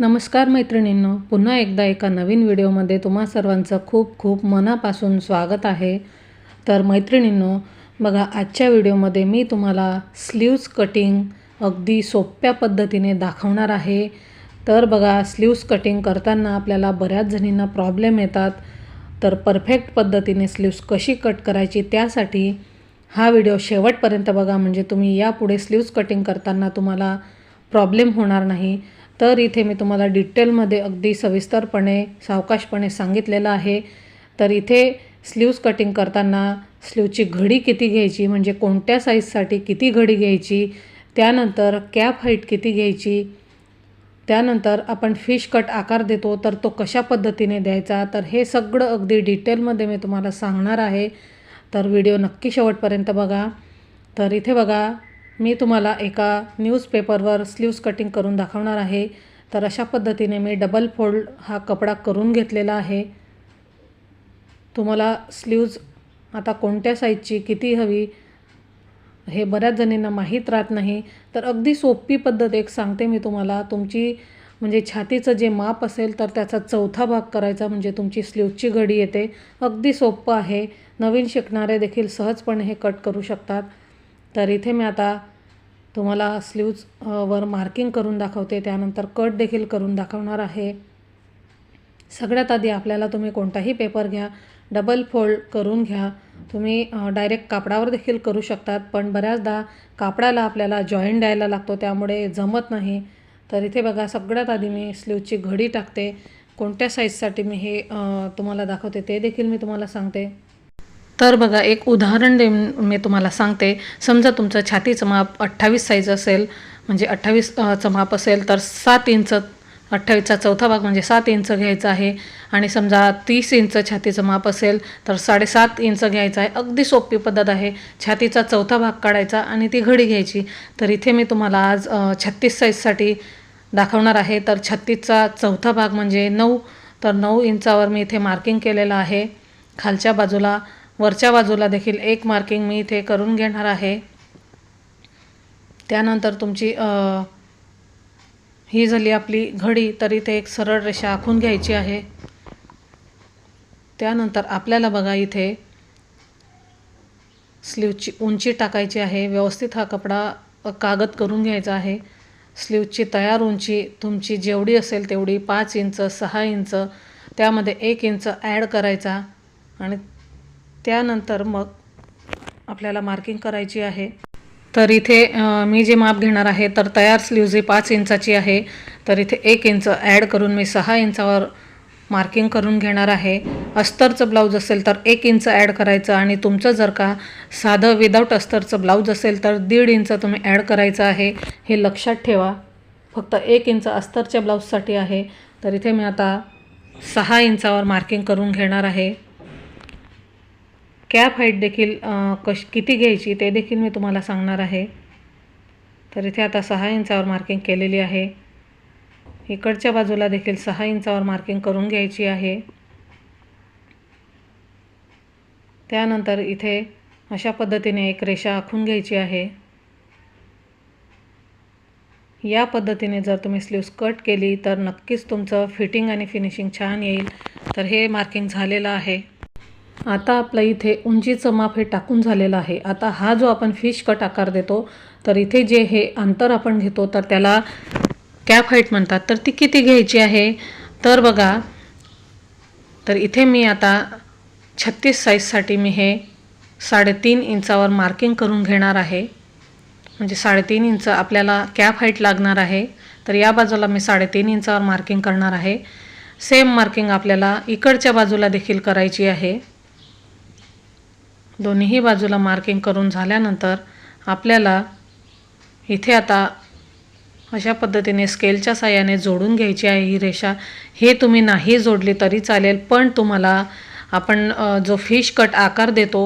नमस्कार मैत्रिणींनो पुन्हा एकदा एका नवीन व्हिडिओमध्ये तुम्हा सर्वांचं खूप खूप मनापासून स्वागत आहे. तर मैत्रिणींनो बघा आजच्या व्हिडिओमध्ये मी तुम्हाला स्लीव्ज कटिंग अगदी सोप्या पद्धतीने दाखवणार आहे. तर बघा स्लीव्ज कटिंग करताना आपल्याला बऱ्याच जणींना प्रॉब्लेम येतात. तर परफेक्ट पद्धतीने स्लीव्ज कशी कट करायची त्यासाठी हा व्हिडिओ शेवटपर्यंत बघा. म्हणजे तुम्ही यापुढे स्लीव्ज कटिंग करताना तुम्हाला प्रॉब्लेम होणार नाही. तर इथे मी तुम्हाला डिटेलमध्ये अगदी सविस्तरपणे सावकाशपणे सांगितलेलं आहे. तर इथे स्लीव्ज कटिंग करताना स्लीवची घडी किती घ्यायची म्हणजे कोणत्या साईजसाठी किती घडी घ्यायची त्यानंतर कॅप हाईट किती घ्यायची त्यानंतर आपण फिश कट आकार देतो तर तो कशा पद्धतीने द्यायचा तर हे सगळं अगदी डिटेलमध्ये मी तुम्हाला सांगणार आहे. तर व्हिडिओ नक्की शेवटपर्यंत बघा. तर इथे बघा मी तुम्हाला एका न्यूजपेपरवर स्लीव्ज कटिंग करून दाखवणार आहे. तर अशा पद्धतीने मी डबल फोल्ड हा कपडा करून घेतलेला आहे. तुम्हाला स्लीव्ज आता कोणत्या साईजची किती हवी हे बऱ्याच जणींना माहीत राहत नाही. तर अगदी सोपी पद्धत एक सांगते मी तुम्हाला. तुमची म्हणजे छातीचं जे माप असेल तर त्याचा चौथा भाग करायचा म्हणजे तुमची स्लीवची घडी येते. अगदी सोपं आहे. नवीन शिकणारे देखील सहजपणे हे कट करू शकतात. तर इथे मी आता तुम्हाला स्लीव्ज वर मार्किंग करून दाखवते. त्यानंतर कट देखील करून दाखवणार आहे. सगळ्यात आधी आपल्याला तुम्ही कोणताही पेपर घ्या. डबल फोल्ड करून घ्या. तुम्ही डायरेक्ट कापडावर देखील करू शकतात. पण बऱ्याचदा कापडाला आपल्याला जॉईंट द्यायला लागतो. त्यामुळे जमत नाही. तर इथे बघा सगळ्यात आधी मी स्लीवची घडी टाकते. कोणत्या साईजसाठी मी हे तुम्हाला दाखवते ते देखील मी तुम्हाला सांगते. तर बघा एक उदाहरण दे मी तुम्हाला सांगते. समजा तुमचं छातीचं माप अठ्ठावीस साईज असेल म्हणजे अठ्ठावीसचं माप असेल तर सात इंच अठ्ठावीसचा चौथा भाग म्हणजे सात इंच घ्यायचा आहे. आणि समजा तीस इंच छातीचं माप असेल तर साडेसात इंच घ्यायचं आहे. अगदी सोपी पद्धत आहे. छातीचा चौथा भाग काढायचा आणि ती घडी घ्यायची. तर इथे मी तुम्हाला आज छत्तीस साईजसाठी दाखवणार आहे. तर छत्तीसचा चौथा भाग म्हणजे नऊ. तर नऊ इंचावर मी इथे मार्किंग केलेलं आहे. खालच्या बाजूला वरच्या बाजूला देखील एक मार्किंग मी इथे करून घेणार आहे. त्यानंतर तुमची ही झाली आपली घडी तर इथे एक सरळ रेषा आखून घ्यायची आहे. त्यानंतर आपल्याला बघा इथे स्लीवची उंची टाकायची आहे. व्यवस्थित हा कपडा कागद करून घ्यायचा आहे. स्लीवची तयार उंची तुमची जेवढी असेल तेवढी पाच इंच सहा इंच त्यामध्ये एक इंच ॲड करायचा आणि त्यानंतर मग आपल्याला मार्किंग करायची आहे. तर इथे मी जे माप घेणार आहे तर तयार स्लीव जी पाच इंचाची आहे. तर इथे एक इंच ॲड करून मी सहा इंचावर मार्किंग करून घेणार आहे. अस्तरचं ब्लाऊज असेल तर एक इंच ॲड करायचं आणि तुमचं जर का साधं विदाऊट अस्तरचं ब्लाऊज असेल तर दीड इंच तुम्ही ॲड करायचं आहे. हे लक्षात ठेवा. फक्त एक इंच अस्तरच्या ब्लाऊजसाठी आहे. तर इथे मी आता सहा इंचावर मार्किंग करून घेणार आहे. कॅप हाईट देखील कश किती घ्यायची ते देखील मी तुम्हाला सांगणार आहे. तर इथे आता सहा इंचावर मार्किंग केलेली आहे. इकडच्या बाजूला देखील सहा इंचावर मार्किंग करून घ्यायची आहे. त्यानंतर इथे अशा पद्धतीने एक रेषा आखून घ्यायची आहे. या पद्धतीने जर तुम्ही स्लीव्स कट केली तर नक्कीच तुमचं फिटिंग आणि फिनिशिंग छान येईल. तर हे मार्किंग झालेलं आहे. आता आपलं इथे उंचीचं माप हे टाकून झालेलं आहे. आता हा जो आपण फिश कट आकार देतो तर इथे जे हे अंतर आपण घेतो तर त्याला कॅप हाईट म्हणतात. तर ती किती घ्यायची आहे? तर बघा तर इथे मी आता छत्तीस साईजसाठी मी हे साडेतीन इंचावर मार्किंग करून घेणार आहे. म्हणजे साडेतीन इंच आपल्याला कॅप हाईट लागणार आहे. तर या बाजूला मी साडेतीन इंचावर मार्किंग करणार आहे. सेम मार्किंग आपल्याला इकडच्या बाजूला देखील करायची आहे. दोन्हीही बाजूला मार्किंग करून झाल्यानंतर आपल्याला इथे आता अशा पद्धतीने स्केलच्या साह्याने जोडून घ्यायची आहे ही रेषा. हे तुम्ही नाही जोडली तरी चालेल पण तुम्हाला आपण जो फिश कट आकार देतो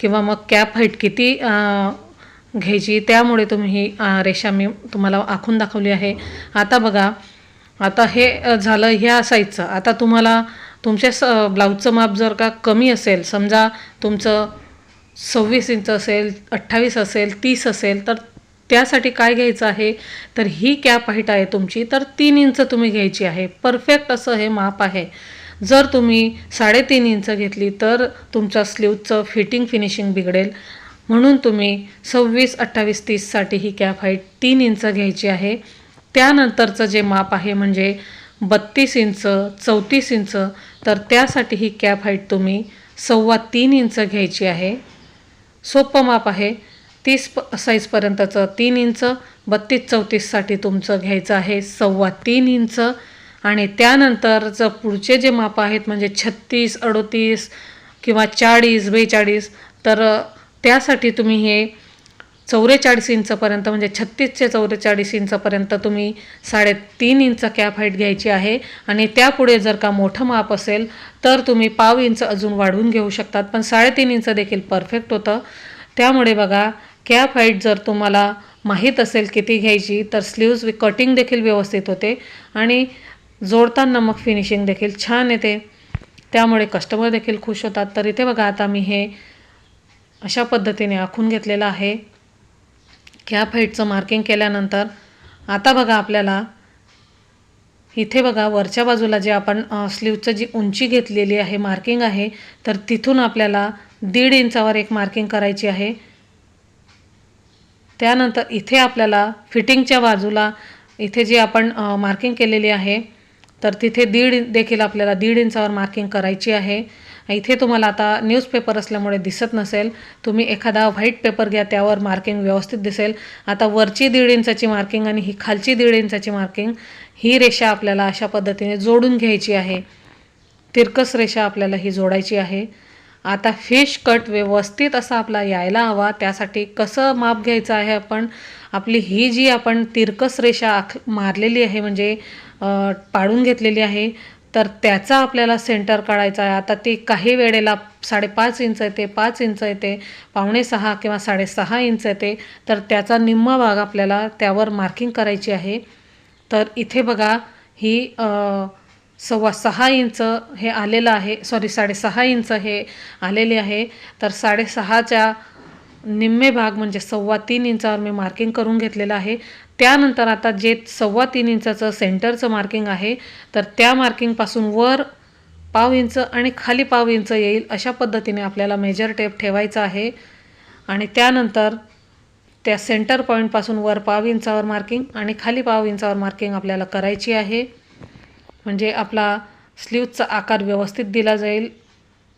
किंवा मग कॅप हाईट किती घ्यायची त्यामुळे तुम्ही ही रेषा मी तुम्हाला आखून दाखवली आहे. आता बघा आता हे झालं ह्या साईजचं आता तुम्हाला तुमच्या स ब्लाऊजचं माप जर का कमी असेल समजा तुमचं सव्वीस इंच असेल अठ्ठावीस असेल तीस असेल तर त्यासाठी काय घ्यायचं आहे? तर ही कॅप हाईट आहे तुमची तर तीन इंच तुम्ही घ्यायची आहे. परफेक्ट असं हे माप आहे. जर तुम्ही साडेतीन इंच घेतली तर तुमच्या स्लीवचं फिटिंग फिनिशिंग बिघडेल. म्हणून तुम्ही सव्वीस अठ्ठावीस तीससाठी ही कॅप हाईट तीन इंच घ्यायची आहे. त्यानंतरचं जे माप आहे म्हणजे बत्तीस इंच चौतीस इंच तर त्यासाठी ही कॅप हाईट तुम्ही सव्वा तीन इंच घ्यायची आहे. सोपं माप आहे. तीस प साईजपर्यंतचं तीन इंच बत्तीस चौतीससाठी तुमचं घ्यायचं आहे सव्वा तीन इंच. आणि त्यानंतरचं पुढचे जे माप आहेत म्हणजे छत्तीस अडोतीस किंवा चाळीस बेचाळीस तर त्यासाठी तुम्ही हे चौवेचाळीस इंचपर्यंत म्हणजे छत्तीस ते चौवेचाळीस इंचपर्यंत तुम्ही साडेतीन इंच कॅप हाईट घ्यायची आहे. आणि त्यापुढे जर का मोठं माप असेल तर तुम्ही पाव इंच अजून वाढवून घेऊ शकतात. पण साडेतीन इंच देखील परफेक्ट होतं. त्यामुळे बघा कॅप हाईट जर तुम्हाला माहीत असेल किती घ्यायची तर स्लीव्ज कटिंग देखील व्यवस्थित होते. आणि जोडताना मग फिनिशिंग देखील छान येते. त्यामुळे कस्टमर देखील खुश होतात. तर इथे बघा आता मी हे अशा पद्धतीने आखून घेतलेलं आहे. कॅप हाईटचं मार्किंग केल्यानंतर आता बघा आपल्याला इथे बघा वरच्या बाजूला जे आपण स्लीवचं जी उंची घेतलेली आहे मार्किंग आहे तर तिथून आपल्याला दीड इंचावर एक मार्किंग करायची आहे. त्यानंतर इथे आपल्याला फिटिंगच्या बाजूला इथे जी आपण मार्किंग केलेली आहे तर तिथे दीड देखील आपल्याला दीड इंचावर मार्किंग करायची आहे. इथे तुम्हाला आता न्यूजपेपर असल्यामुळे दिसत नसेल. तुम्ही एखादा व्हाईट पेपर घ्या त्यावर मार्किंग व्यवस्थित दिसेल. आता वरची दीड इंचाची मार्किंग आणि ही खालची दीड इंचाची मार्किंग ही रेषा आपल्याला अशा पद्धतीने जोडून घ्यायची आहे. तिरकस रेषा आपल्याला ही जोडायची आहे. आता फिश कट व्यवस्थित असा आपला यायला हवा. त्यासाठी कसं माप घ्यायचं आहे आपण? आपली ही जी आपण तिरकस रेषा आख मारलेली आहे म्हणजे पाडून घेतलेली आहे तर त्याचा आपल्याला सेंटर काढायचा आहे. आता ती काही वेळेला साडेपाच इंच येते पाच इंच येते पावणे सहा किंवा साडेसहा इंच येते. तर त्याचा निम्मा भाग आपल्याला त्यावर मार्किंग करायची आहे. तर इथे बघा ही सव्वा सहा इंच हे आलेलं आहे. सॉरी साडेसहा इंच हे आलेले आहे. तर साडेसहाच्या निम्मे भाग म्हणजे सव्वा तीन इंचावर मी मार्किंग करून घेतलेलं आहे. त्यानंतर आता जे सव्वा तीन इंचाचं सेंटरचं मार्किंग आहे तर त्या मार्किंगपासून वर पाव इंच आणि खाली पाव इंच येईल अशा पद्धतीने आपल्याला मेजर टेप ठेवायचा आहे. आणि त्यानंतर त्या सेंटर पॉईंटपासून वर पाव इंचावर मार्किंग आणि खाली पाव इंचावर मार्किंग आपल्याला करायची आहे. म्हणजे आपला स्लीवचा आकार व्यवस्थित दिला जाईल.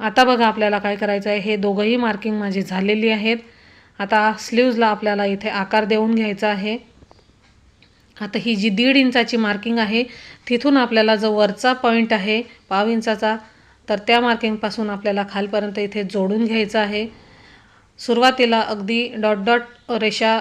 आता बघा आपल्याला काय करायचं आहे हे दोघंही मार्किंग माझी झालेली आहेत. आता स्लीव्जला आपल्याला इथे आकार देऊन घ्यायचा आहे. आता ही जी दीड इंचाची मार्किंग आहे तिथून आपल्याला जो वरचा पॉईंट आहे पाव इंचाचा तर त्या मार्किंगपासून आपल्याला खालपर्यंत इथे जोडून घ्यायचं आहे. सुरुवातीला अगदी डॉट डॉट रेषा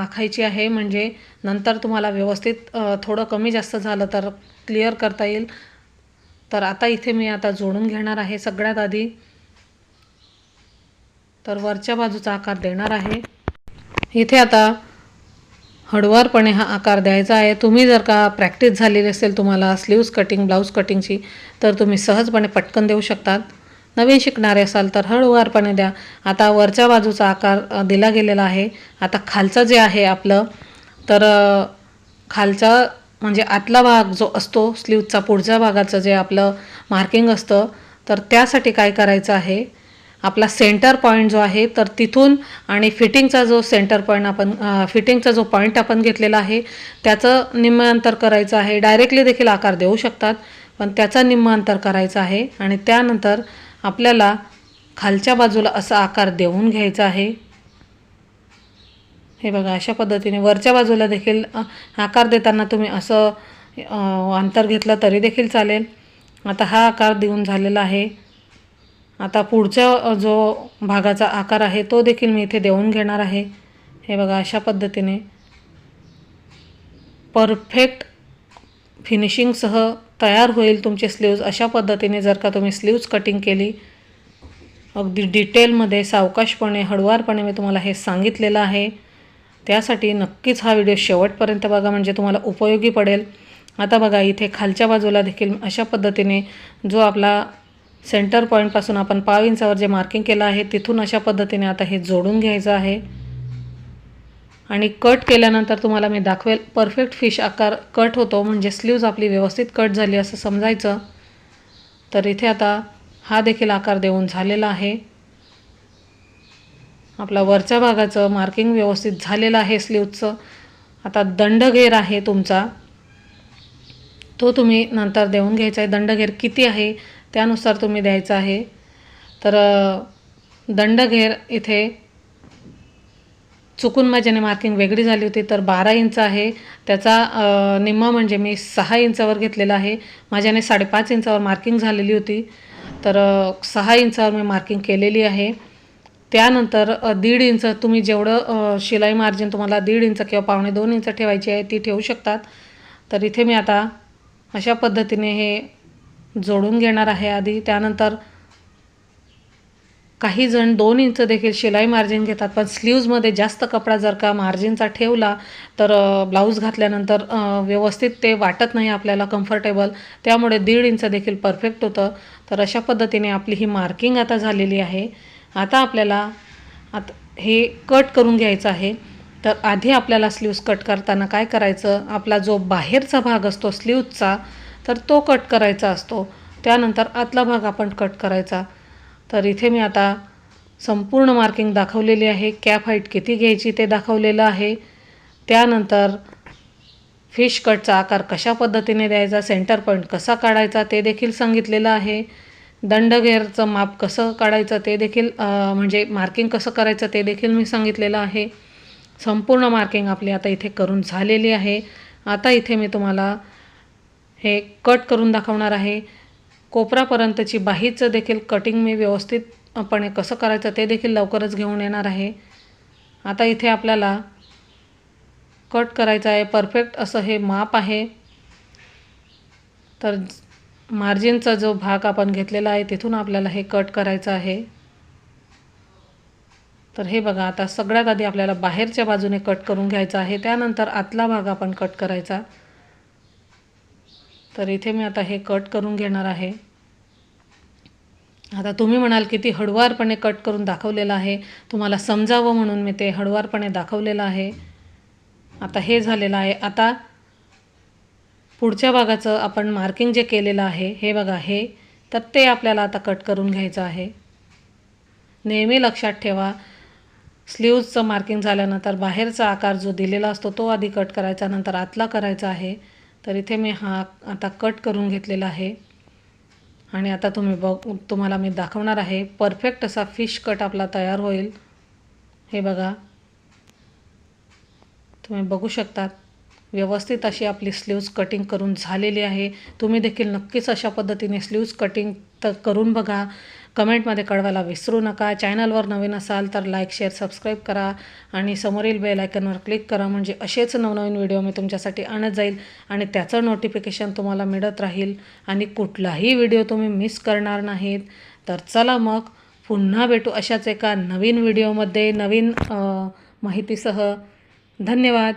आखायची आहे. म्हणजे नंतर तुम्हाला व्यवस्थित थोडं कमी जास्त झालं तर क्लिअर करता येईल. तर आता इथे मी आता जोडून घेणार आहे सगळ्यात आधी. तर वरच्या बाजूचा आकार देणार आहे. इथे आता हळुवारपणे हा आकार द्यायचा आहे. तुम्ही जर का प्रॅक्टिस झालेली असेल तुम्हाला स्लीव्स कटिंग ब्लाऊज कटिंगची तर तुम्ही सहजपणे पटकन देऊ शकतात. नवीन शिकणारे असाल तर हळूवारपणे द्या. आता वरच्या बाजूचा आकार दिला गेलेला आहे. आता खालचं जे आहे आपलं तर खालचा म्हणजे आतला भाग जो असतो स्लीवचा पुढच्या भागाचं जे आपलं मार्किंग असतं तर त्यासाठी काय करायचं आहे? आपला सेंटर पॉईंट जो आहे तर तिथून आणि फिटिंगचा जो सेंटर पॉईंट आपण फिटिंगचा जो पॉईंट आपण घेतलेला आहे त्याचं निम्म अंतर करायचं आहे. डायरेक्टली देखील आकार देऊ शकतात पण त्याचा निम्म अंतर करायचा आहे. आणि त्यानंतर आपल्याला खालच्या बाजूला असा आकार देऊन घ्यायचा आहे. हे बघा अशा पद्धतीने वरच्या बाजूला देखील आकार देताना तुम्ही असं अंतर घेतलं तरी देखील चालेल. आता हा आकार देऊन झालेला आहे. आता पुढच्या जो भागाचा आकार आहे तो देखील मी इथे देऊन घेणार आहे. हे बघा अशा पद्धतीने. परफेक्ट फिनिशिंगसह तयार होईल तुमचे स्लीव्ज. अशा पद्धतीने जर का तुम्ही स्लीव्ज कटिंग केली अगदी डिटेलमध्ये सावकाशपणे हळुवारपणे मी तुम्हाला हे सांगितलेलं आहे. त्यासाठी नक्कीच हा व्हिडिओ शेवटपर्यंत बघा म्हणजे तुम्हाला उपयोगी पडेल. आता बघा इथे खालच्या बाजूला देखील अशा पद्धतीने जो आपला सेंटर पॉईंटपासून आपण पाव इंचावर जे मार्किंग केलं आहे तिथून अशा पद्धतीने आता हे जोडून घ्यायचं आहे. आणि कट केल्यानंतर तुम्हाला मी दाखवेल परफेक्ट फिश आकार कट होतो म्हणजे स्लीव्ज आपली व्यवस्थित कट झाली असं समजायचं. तर इथे आता हा देखील आकार देऊन झालेला आहे. आपला वरच्या भागाचं मार्किंग व्यवस्थित झालेलं आहे स्लीवचं आता दंडघेर आहे तुमचा. तो तुम्ही नंतर देऊन घ्यायचा आहे. दंडघेर किती आहे? त्यानुसार तुम्ही द्यायचा आहे. तर दंडघेर इथे चुकून माझ्याने मार्किंग वेगळी झाली होती तर बारा इंच आहे. त्याचा निम्मा म्हणजे मी सहा इंचावर घेतलेला आहे. माझ्याने साडेपाच इंचावर मार्किंग झालेली होती. तर सहा इंचावर मी मार्किंग केलेली आहे. त्यानंतर दीड इंच तुम्ही जेवढं शिलाई मार्जिन तुम्हाला दीड इंच किंवा पावणे दोन इंच ठेवायची आहे ती ठेवू शकतात. तर इथे मी आता अशा पद्धतीने हे जोडून घेणार आहे आधी. त्यानंतर काही जण दोन इंच देखील शिलाई मार्जिन घेतात पण स्लीव्जमध्ये जास्त कपडा जर का मार्जिनचा ठेवला तर ब्लाऊज घातल्यानंतर व्यवस्थित ते वाटत नाही आपल्याला कम्फर्टेबल त्यामुळे दीड इंच देखील परफेक्ट होतं. तर अशा पद्धतीने आपली ही मार्किंग आता झालेली आहे. आता आपल्याला आता हे कट करून घ्यायचं आहे. तर आधी आपल्याला स्लीव्स कट करताना काय करायचं? आपला जो बाहेरचा भाग असतो स्लीव्जचा तर तो कट करायचा असतो. त्यानंतर आतला भाग आपण कट करायचा. तर इथे मी आता संपूर्ण मार्किंग दाखवलेली आहे. कॅप हाईट किती घ्यायची ते दाखवलेलं आहे. त्यानंतर फिश कटचा आकार कशा पद्धतीने द्यायचा? सेंटर पॉईंट कसा काढायचा? ते देखील सांगितलेलं आहे. दंडगेअरचं माप कसं काढायचं ते देखील म्हणजे मार्किंग कसं करायचं ते देखील मी सांगितलेलं आहे. संपूर्ण मार्किंग आपली आता इथे करून झालेली आहे. आता इथे मी तुम्हाला हे कट करून दाखवणार आहे. कोपरापर्यंतची बाहीचं देखील कटिंग मी व्यवस्थितपणे कसं करायचं ते देखील लवकरच घेऊन येणार आहे. आता इथे आपल्याला कट करायचं आहे. परफेक्ट असं हे माप आहे. तर मार्जिनचा जो भाग आपण घेतलेला आहे तिथून आपल्याला हे कट करायचं आहे. तर हे बघा आता सगळ्यात आधी आपल्याला बाहेरच्या बाजूने कट करून घ्यायचा आहे. त्यानंतर आतला भाग आपण कट करायचा. तर इथे मी आता हे कट करून घेणार आहे. आता तुम्ही म्हणाल किती हळुवारपणे कट करून दाखवलेलं आहे. तुम्हाला समजावं म्हणून मी ते हळुवारपणे दाखवलेलं आहे. आता हे झालेलं आहे. आता पुढच्या भागाचं आपण मार्किंग जे केलेलं आहे हे बघा हे तर ते आपल्याला आता कट करून घ्यायचं आहे. नेहमी लक्षात ठेवा स्लीव्जचं मार्किंग झाल्यानंतर बाहेरचा आकार जो दिलेला असतो तो आधी कट करायचा नंतर आतला करायचा आहे. तर इथे मी हा आता कट करून घेतलेला आहे. आणि आता तुम्ही बघ तुम्हाला मी दाखवणार आहे परफेक्ट असा फिश कट आपला तयार होईल. हे बघा. तुम्ही बघू शकतात. व्यवस्थित अशी आपली स्लीव्ज कटिंग करून झालेली आहे. तुम्ही देखील नक्कीच अशा पद्धतीने स्लीव्ज कटिंग तर करून बघा. कमेंटमध्ये कळवायला विसरू नका. चॅनलवर नवीन असाल तर लाईक शेअर सबस्क्राईब करा. आणि समोरील बेल आयकनवर क्लिक करा. म्हणजे असेच नवनवीन व्हिडिओ मी तुमच्यासाठी आणत जाईल. आणि त्याचं नोटिफिकेशन तुम्हाला मिळत राहील. आणि कुठलाही व्हिडिओ तुम्ही मिस करणार नाहीत. तर चला मग पुन्हा भेटू अशाच एका नवीन व्हिडिओमध्ये नवीन माहितीसह. धन्यवाद.